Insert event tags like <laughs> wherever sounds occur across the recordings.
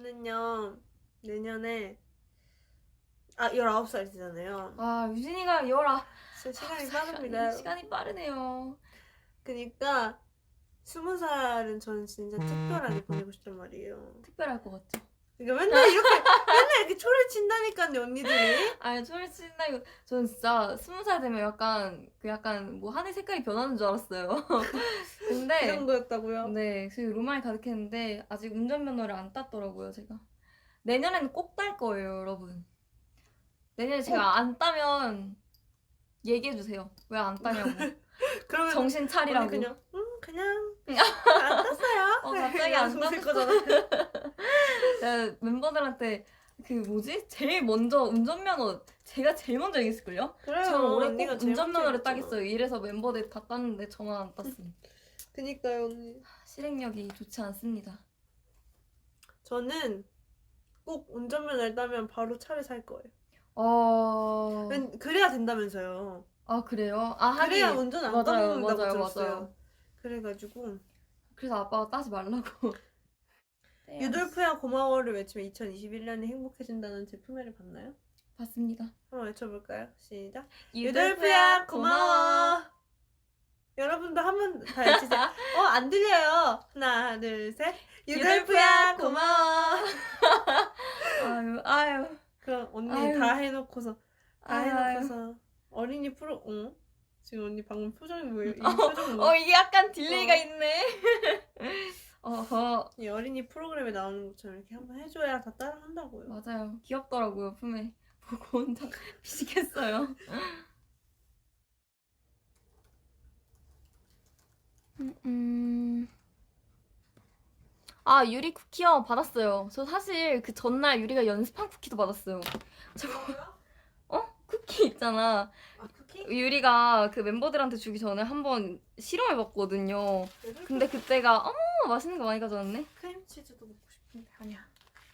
저는요 내년에 아 19살이잖아요. 아 유진이가 열아 진짜 시간이 빠릅니다. 시간이 빠르네요. 그니까 스무 살은 저는 진짜 특별하게 보내고 싶단 말이에요. 특별할 것 같죠? 그러니까 맨날 이렇게 <laughs> 맨날 이렇게 초를 친다니까요 언니들이. 아니 소리 친다고 저는 진짜 스무 살 되면 약간 그 약간 뭐 하늘 색깔이 변하는 줄 알았어요. 그 <laughs> 근데 정도였다고요. 네, 그 로망이 가득했는데 아직 운전면허를 안 땄더라고요, 제가. 내년에는 꼭 딸 거예요, 여러분. 내년에 제가 안 따면 얘기해 주세요. 왜 안 따냐고. <laughs> 그러면 정신 차리라고. 그냥 음 그냥 안 땄어요. <laughs> 어, 갑자기 안 땄어. 거잖아. 제가 멤버들한테 그 뭐지? 제일 먼저 운전면허 제가 제일 먼저 얘기했을걸요? 그래요. 올해 언니가 꼭 제일 운전면허를 먼저 따겠어요. 이래서 멤버들 다 땄는데 저만 안 땄음. 그니까요 언니. 실행력이 좋지 않습니다. 저는 꼭 운전면허를 따면 바로 차를 살 거예요. 어... 웬- 그래야 된다면서요. 아 그래요? 아 하긴 그래야 운전 안 맞아요, 맞아요, 들었어요. 맞아요. 그래가지고 그래서 아빠가 따지 말라고. 유돌프야 고마워를 외치면 2021년이 행복해진다는 제 품에를 봤나요? 봤습니다. 한번 외쳐볼까요? 시작. 유돌프야 고마워. 여러분도 한번 다 외치세요. <laughs> 어, 안 들려요. 하나, 둘, 셋. 유돌프야 고마워. <laughs> 아유 아유 그럼 언니 아유. 다 해놓고서 다 아유. 해놓고서 어린이 프로 어? 지금 언니 방금 표정이 뭐예요? 이 표정 뭐? 어 이게 약간 딜레이가 어. 있네. <laughs> 어허 이 어린이 프로그램에 나오는 것처럼 이렇게 한번 해줘야 다 따라 한다고요. 맞아요. 귀엽더라고요 품에 <laughs> 보고 혼자 <laughs> 피식했어요. <laughs> 음, 음. 아 유리 쿠키요 받았어요. 저 사실 그 전날 유리가 연습한 쿠키도 받았어요. 어 쿠키 있잖아. 아 쿠키? 유리가 그 멤버들한테 주기 전에 한번 실험해봤거든요. 근데 그때가 어머 맛있는 거 많이 가져왔네. 크림치즈도 먹고 싶은데 아니야.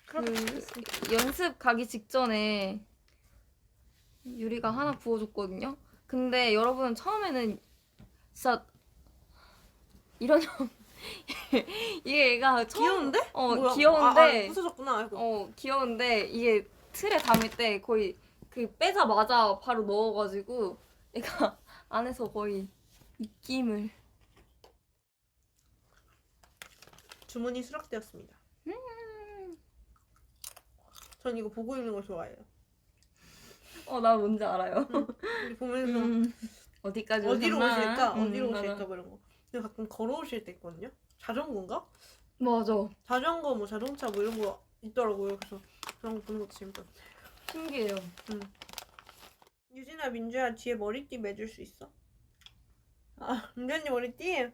그 그렇게 연습 가기 직전에 유리가 하나 부어줬거든요. 근데 여러분 처음에는 진짜 이런 형 <laughs> 이게 얘가 처음 귀여운데? 어 뭐야? 귀여운데 아, 아, 부서졌구나. 아이고. 어 귀여운데 이게 틀에 담을 때 거의 그 빼자마자 바로 넣어가지고 얘가 <laughs> 안에서 거의 입김을 주문이 수락되었습니다. 음. 전 이거 보고 있는 거 좋아해요. 어 나 뭔지 알아요. 이렇게 보면서 음. 어디까지 어디로 오셨나? 오실까? 음, 어디로 맞아. 오실까? 뭐 이런 거. 근데 가끔 걸어오실 때 있거든요. 자전거인가? 맞아. 자전거, 뭐 자동차 뭐 이런 거 있더라고요. 그래서 그런 거 보는 것도 재밌고. 신기해요. 유진아, 민주야, 뒤에 머리띠 매줄 수 있어? 아, 민주 언니 머리띠?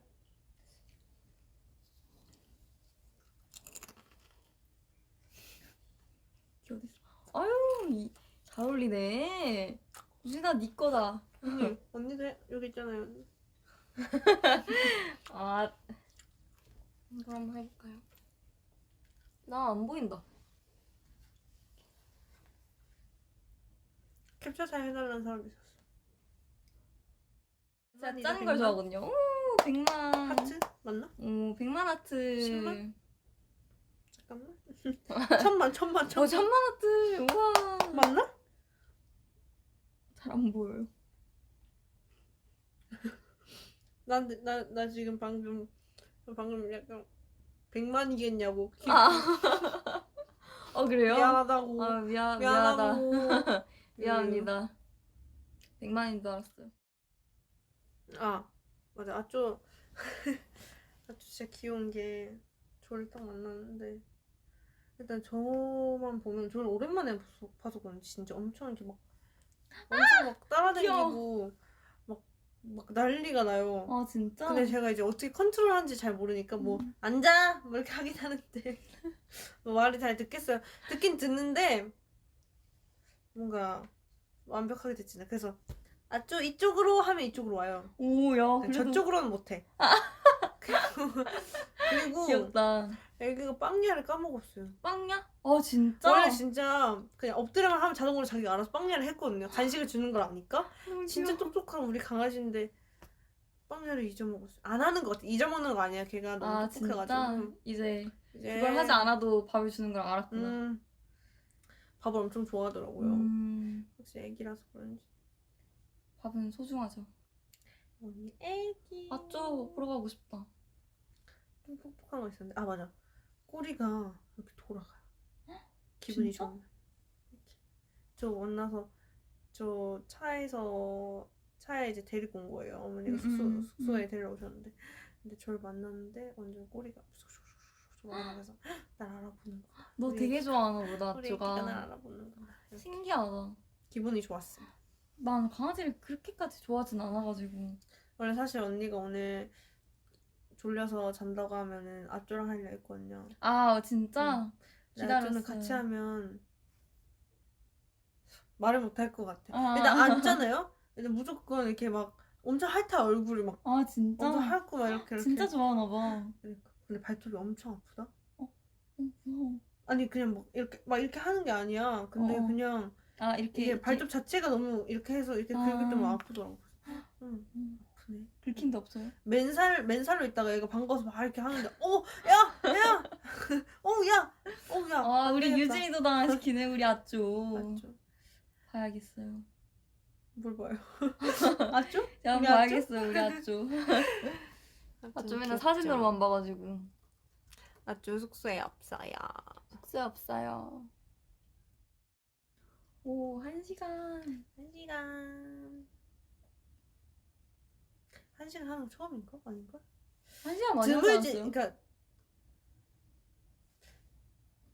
이게 어딨어? 아유, 이, 잘 어울리네. 유진아, 네 거다. 언니, 언니도 해- 여기 있잖아요. 언니. <laughs> 아, 이거 한번 해볼까요? 나 안 보인다. 캡처 잘 해달라는 사람이 있었어. 제가 짜는 걸 백만? 좋아하거든요. 오, 100만. 하트? 맞나? 오, 100만 하트. 십만? 잠깐만. <laughs> 천만, 천만, 어, 천만. 천만 하트. 우와. 맞나? 잘 안 보여요. <laughs> 난, 나, 나 지금 방금, 방금 약간, 백만이겠냐고. 기- 아. <laughs> 어, 그래요? 미안하다고. 아, 미안, 미안하다. 미안하고. 미안합니다. 100만인 줄 알았어요. 아, 맞아. 아쪼. 아쪼 진짜 귀여운 게, 저를 딱 만났는데, 일단 저만 보면, 저를 오랜만에 봐서, 봐서 그런지 진짜 엄청 이렇게 막, 엄청 막 따라다니고, 막, 막 난리가 나요. 아, 진짜? 근데 제가 이제 어떻게 컨트롤 하는지 잘 모르니까 뭐 음. 앉아 뭐 이렇게 하긴 하는데 <laughs> 뭐 말을 잘 듣겠어요. 듣긴 듣는데 뭔가 완벽하게 듣지는 그래서 아쪽 이쪽으로 하면 이쪽으로 와요. 오, 야, 근데 그래도 저쪽으로는 못해. 그리고 그리고 귀엽다. 애기가 빵야를 까먹었어요. 빵야? 아, 진짜? 원래 진짜 그냥 엎드려만 하면 자동으로 자기가 알아서 빵야를 했거든요. 간식을 주는 걸 아니까. 너무 진짜 귀여워. 똑똑한 우리 강아지인데 빵야를 잊어먹었어요. 안 하는 것 같아. 잊어먹는 거 아니야. 걔가 너무 아, 똑똑해가지고. 진짜? 응. 이제 이제 그걸 하지 않아도 밥을 주는 걸 알았구나. 음, 밥을 엄청 좋아하더라고요. 음, 혹시 애기라서 그런지. 밥은 소중하죠. 언니 애기. 아쪼 보러 가고 싶다. 좀 똑똑한 거 있었는데. 아 맞아. 꼬리가 이렇게 돌아가요. 기분이 진짜? 이렇게. 저 만나서 저 차에서 차에 이제 데리고 온 거예요. 어머니가 음, 숙소, 음, 숙소에 데려오셨는데. 근데 저를 만났는데 완전 꼬리가 올라가면서 날 알아보는 거야. 너 우리- 되게 좋아하나 보다 애기가 날. 알아보는 거야. 이렇게. 신기하다. 기분이 좋았어요. 난 강아지를 그렇게까지 좋아하진 않아가지고. 원래 사실 언니가 오늘 졸려서 잔다고 하면은 아쪼랑 하려 했거든요 아 진짜 기다렸어요. 기다렸어요. 같이 하면 말을 못 할 것 같아. 아. 일단 앉잖아요. 일단 무조건 이렇게 막 엄청 핥아 얼굴이 막 아 진짜 엄청 핥고 막 이렇게 이렇게. 진짜 좋아하나 봐. 그러니까. 근데 발톱이 엄청 아프다. 어, 무서워. 아니 그냥 막 이렇게 막 이렇게 하는 게 아니야. 근데 어, 어. 그냥 아 이렇게, 이게 이렇게 발톱 자체가 너무 이렇게 해서 이렇게 아. 긁을 때만 아프더라고. 응, 음, 아프네. 긁힌 데 없어요? 맨살 맨살로 있다가 얘가 반가워서 막 이렇게 하는데, 어, 야, 야, <laughs> 어, 야, 어, 야. 아안 우리. 유진이도 당시키네 우리 아쪼. 맞죠? 봐야겠어요. 뭘 봐요? <laughs> 맞죠? 야 우리 봐야겠어 요 우리 아쪼. 아쪼 맨날 사진으로만 봐가지고. 아쭈 숙소에 없어요. 숙소에 없어요. 오, 한 시간. 한 시간. 한 시간 하는 거 처음인가? 아닌가? 한 시간 많이 하지 드물지, 않았어요? 그러니까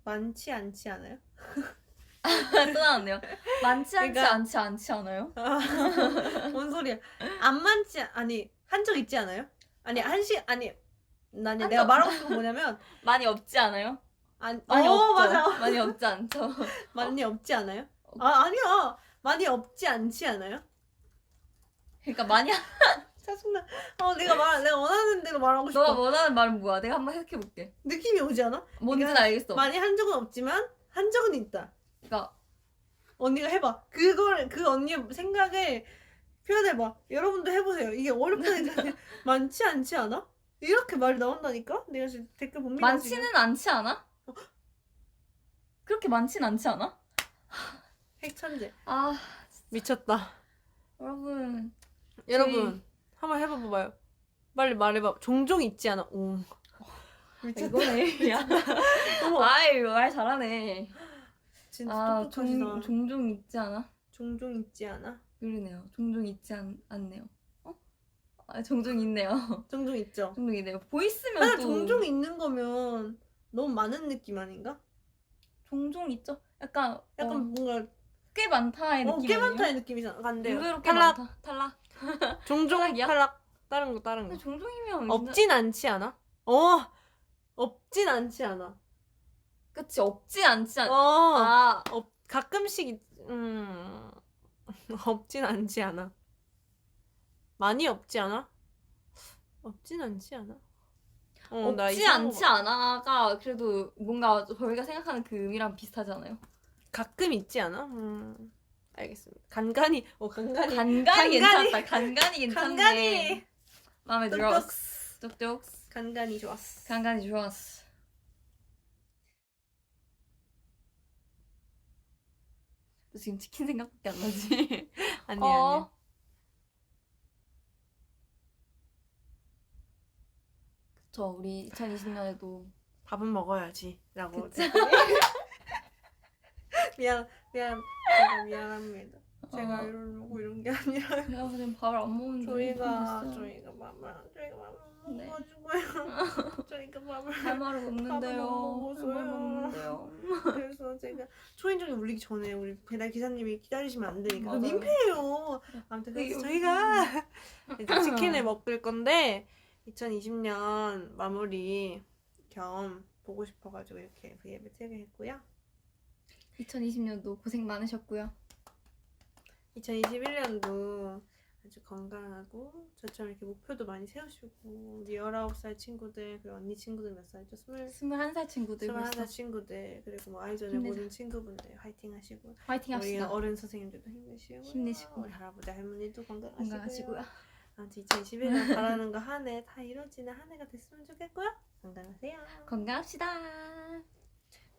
많지 않지 않아요? <laughs> 또 나왔네요. 많지 않지 그러니까- 않지 않지 않아요? <laughs> 뭔 소리야? 안 많지 아니 한 적 있지 않아요? 아니 한시 아니 아니 한 내가 적- 말하고 싶은 건 뭐냐면 <laughs> 많이 없지 않아요? 안 많이 어, 없죠. 맞아 많이 없지 않죠. 많이 없지 않아요? 아 아니야 많이 없지 않지 않아요? 그러니까 많이 하- 짜증나. 어 내가 말 내가 원하는 대로 말하고 싶어. 너가 원하는 말은 뭐야? 내가 한번 생각해 볼게. 느낌이 오지 않아? 뭔지는 그러니까 알겠어. 많이 한 적은 없지만 한 적은 있다. 그러니까 언니가 해봐. 그걸 그 언니의 생각을 표현해봐. 여러분도 해보세요. 이게 어렵다니까 <laughs> 많지 않지 않아? 이렇게 말이 나온다니까? 내가 지금 댓글 봅니다. 많지는 않지 않아? 그렇게 많진 않지 않아? 핵천재. 아 미쳤다. 여러분 여러분 한번 해봐봐요. 빨리 말해봐. 종종 있지 않아? 오. 이거네. <laughs> 야. <laughs> 아이 말 잘하네. 진짜 아 똑똑하시다. 종, 종종 있지 않아? 종종 있지 않아? 그러네요. 종종 있지 않, 않네요. 어? 아 종종 있네요. <laughs> 종종 있죠. 종종 있네요. 보이스면 또 종종 있는 거면 너무 많은 느낌 아닌가? 종종 있죠. 약간 약간 어, 뭔가 꽤 많다의 어, 느낌 꽤 아니에요? 많다의 느낌이잖아. 간대요. 의외로 꽤 탈락. 많다. 탈락. <laughs> 종종 탈락이야? 탈락. 다른 거 다른 근데 거. 종종이면 없진 않지 않아? 어. 없진 않지 않아. 그치 없지 않지 않. 어. 아 없 가끔씩 있- 음. <laughs> 없진 않지 않아. 많이 없지 않아? 없진 않지 않아? 어, 나 없지 이상한 않지 거- 않아가 그래도 뭔가 저희가 생각하는 그 의미랑 비슷하지 않아요? 가끔 있지 않아? 음. 알겠습니다. 간간히 어 간간히 간간히 간간히. 괜찮다. 간간히 괜찮네. 간간히 마음에 들어. 쪽쪽. 간간히 좋았어. 간간히 좋았어. 너 지금 치킨 생각밖에 안 나지? <laughs> 아니 어. 아니. 그쵸 우리 2020년에도 밥은 먹어야지라고. <laughs> 미안 미안 제가 미안합니다. 제가 어. 이러려고 이런 게 아니라 내가 그냥 밥을 안 먹는데 저희가. 저희가 밥을 저희가 밥을 못 네. 먹어가지고요. <laughs> 저희가 밥을 할 말은 없는데요. 밥을 못할 말은 먹었어요. 없는데요. <laughs> 그래서 제가 초인종이 울리기 전에 우리 배달 기사님이 기다리시면 안 되니까 맞아요. 민폐예요. 아무튼 그래서 저희가 이제 치킨을 먹을 건데 2020년 마무리 겸 보고 싶어가지고 이렇게 브이앱을 틀게 했고요. 2020년도 고생 많으셨고요. 2021년도 아주 건강하고 저처럼 이렇게 목표도 많이 세우시고 우리 19살 친구들 그리고 언니 친구들 몇 살이죠? 20, 21살 친구들 벌써 21살 친구들 그리고 뭐 아이전에. 모든 친구분들 화이팅 하시고 화이팅 우리 합시다. 어른 선생님들도 힘내시고 힘내시고. 우리 할아버지 할머니도 건강하시고요. 건강하시고요. 아무튼 2021년 바라는 거 한 해 다 이루어지는 한 해가 됐으면 좋겠고요. 건강하세요. 건강합시다.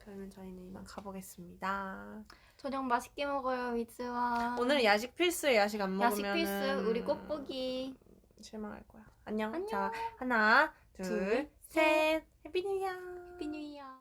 그러면 저희는 이만 가보겠습니다. 저녁 맛있게 먹어요, 미츠와. 오늘 야식 필수에 야식 안 야식 먹으면 필수 우리 꽃보기. 실망할 거야. 안녕. 안녕. 자 하나, 둘, 둘, 셋. 해피 뉴 이어. 비뉴이야.